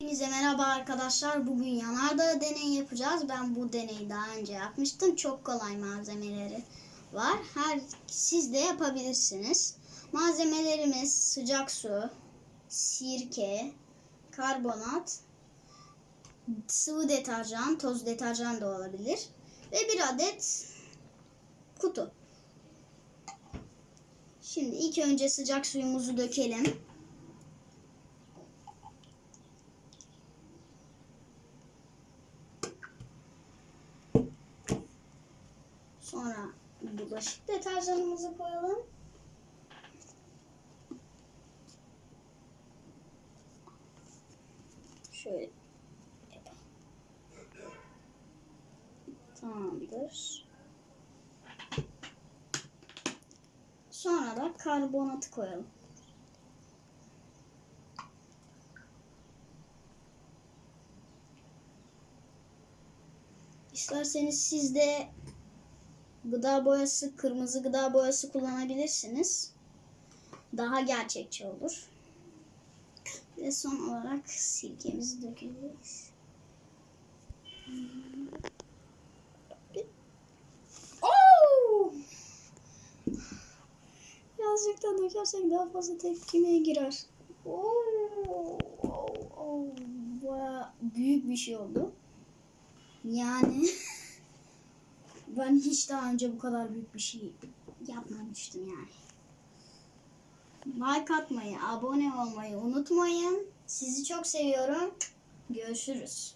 Hepinize merhaba arkadaşlar. Bugün yanardağ deney yapacağız. Ben bu deneyi daha önce yapmıştım. Çok kolay malzemeleri var. Her siz de yapabilirsiniz. Malzemelerimiz sıcak su, sirke, karbonat, sıvı deterjan, toz deterjan da olabilir ve bir adet kutu. Şimdi ilk önce sıcak suyumuzu dökelim. Sonra bulaşık deterjanımızı koyalım. Şöyle. Tamamdır. Sonra da karbonatı koyalım. İsterseniz siz de gıda boyası, kırmızı gıda boyası kullanabilirsiniz. Daha gerçekçi olur. Ve son olarak sirkemizi dökeceğiz. Oo! Birazcık daha dökersek daha fazla tepkimeye girer. Oo! Oo! Baya büyük bir şey oldu. Yani ben hiç daha önce bu kadar büyük bir şey yapmamıştım yani. Like atmayı, abone olmayı unutmayın. Sizi çok seviyorum. Görüşürüz.